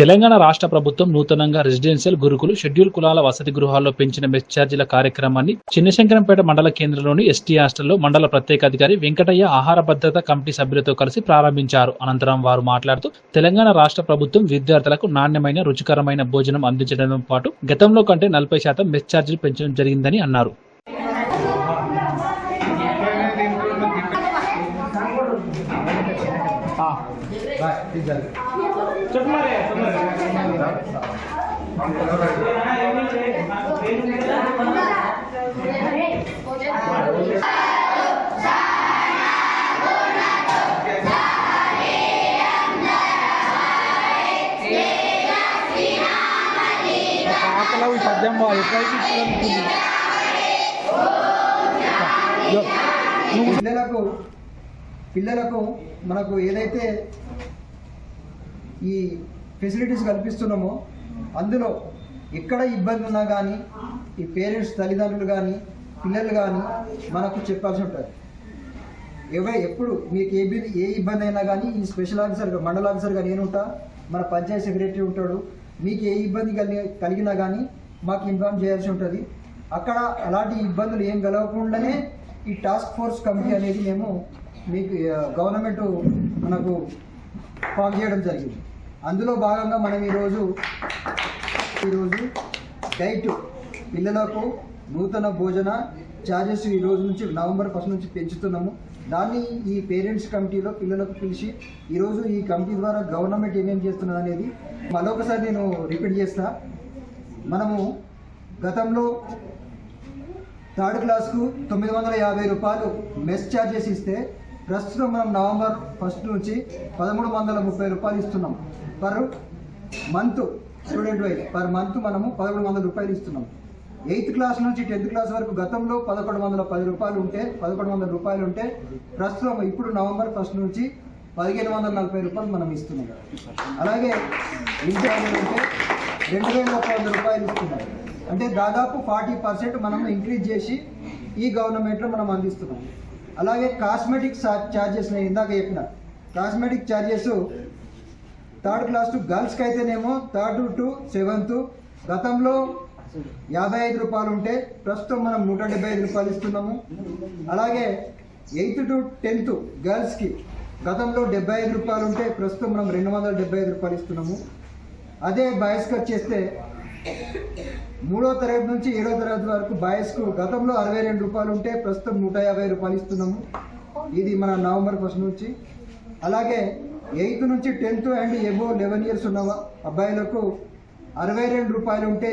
తెలంగాణ రాష్ట్ర ప్రభుత్వం నూతనంగా రెసిడెన్షియల్ గురుకులు షెడ్యూల్ కులాల వసతి గృహాల్లో పెంచిన మెస్ ఛార్జీల కార్యక్రమాన్ని చిన్నశంకరంపేట మండల కేంద్రంలోని ఎస్టీ హాస్టల్లో మండల ప్రత్యేకాధికారి వెంకటయ్య ఆహార భద్రత కమిటీ సభ్యులతో కలిసి ప్రారంభించారు. అనంతరం వారు మాట్లాడుతూ తెలంగాణ రాష్ట్ర ప్రభుత్వం విద్యార్థులకు నాణ్యమైన రుచికరమైన భోజనం అందించడంతో పాటు గతంలో కంటే నలభై శాతం మెస్ ఛార్జీలు పెంచడం జరిగిందని అన్నారు. ఆకలి పద్యం ఎప్పుడైతే పిల్లలకు పిల్లలకు మనకు ఏదైతే ఈ ఫెసిలిటీస్ కల్పిస్తున్నామో అందులో ఎక్కడ ఇబ్బంది ఉన్నా కానీ ఈ పేరెంట్స్ తల్లిదండ్రులు కానీ పిల్లలు కానీ మనకు చెప్పాల్సి ఉంటుంది. ఎవరు ఎప్పుడు మీకు ఏ ఏ ఇబ్బంది అయినా కానీ ఈ స్పెషల్ ఆఫీసర్గా మండల ఆఫీసర్గా నేను ఉంటా మన పంచాయత్ సెక్రటరీ ఉంటాడు మీకు ఏ ఇబ్బంది కలిగి కలిగినా కానీ మాకు ఇన్ఫార్మ్ చేయాల్సి ఉంటుంది. అక్కడ అలాంటి ఇబ్బందులు ఏం కలగకుండానే ఈ టాస్క్ ఫోర్స్ కమిటీ అనేది మేము మీకు గవర్నమెంట్ మనకు పాక్ చేయడం జరిగింది. అందులో భాగంగా మనం ఈరోజు ఈరోజు డైట్ పిల్లలకు నూతన భోజన ఛార్జెస్ ఈ రోజు నుంచి నవంబర్ ఫస్ట్ నుంచి పెంచుతున్నాము. దాన్ని ఈ పేరెంట్స్ కమిటీలో పిల్లలకు పిలిచి ఈరోజు ఈ కమిటీ ద్వారా గవర్నమెంట్ ఏమేం చేస్తున్నది అనేది మరొకసారి నేను రిపీట్ చేస్తా. మనము గతంలో థర్డ్ క్లాస్కు తొమ్మిది వందల యాభై రూపాయలు మెస్ ఛార్జెస్ ఇస్తే ప్రస్తుతం మనం నవంబర్ ఫస్ట్ నుంచి పదమూడు వందల ముప్పై రూపాయలు ఇస్తున్నాం. Per month student wise per month మనము పదమూడు వందల రూపాయలు ఇస్తున్నాం. ఎయిత్ క్లాస్ నుంచి టెన్త్ క్లాస్ వరకు గతంలో పదకొండు వందల పది రూపాయలు ఉంటే పదకొండు వందల రూపాయలు ఉంటే ప్రస్తుతం ఇప్పుడు నవంబర్ ఫస్ట్ నుంచి పదిహేను వందల నలభై రూపాయలు మనం ఇస్తున్నాం. అలాగే ఇంటర్ అంటే రెండు వేల ఒక వంద రూపాయలు ఇస్తున్నాం. అంటే దాదాపు ఫార్టీ పర్సెంట్ మనం ఇంక్రీజ్ చేసి ఈ గవర్నమెంట్లో మనం అందిస్తున్నాం. అలాగే కాస్మెటిక్ ఛార్జెస్ నేను ఇందాక చెప్పిన. Cosmetic charges third class to గర్ల్స్కి అయితేనేమో థర్డ్ టు సెవెంత్ గతంలో యాభై ఐదు రూపాయలు ఉంటే ప్రస్తుతం మనం నూట డెబ్బై ఐదు రూపాయలు ఇస్తున్నాము. అలాగే ఎయిత్ టు టెన్త్ గర్ల్స్కి గతంలో డెబ్బై ఐదు రూపాయలు ఉంటే ప్రస్తుతం మనం రెండు వందల డెబ్బై ఐదు రూపాయలు ఇస్తున్నాము. అదే బాయ్స్కి వచ్చేస్తే మూడో తరగతి నుంచి ఏడో తరగతి వరకు బాయ్స్కు గతంలో అరవై రెండు రూపాయలు ఉంటే ప్రస్తుతం నూట యాభై రూపాయలు ఇస్తున్నాము. ఇది మన నవంబర్ ఫస్ట్ నుంచి. అలాగే ఎయిత్ నుంచి tenth and above eleven years ఉన్న అబ్బాయిలకు అరవై రెండు రూపాయలు ఉంటే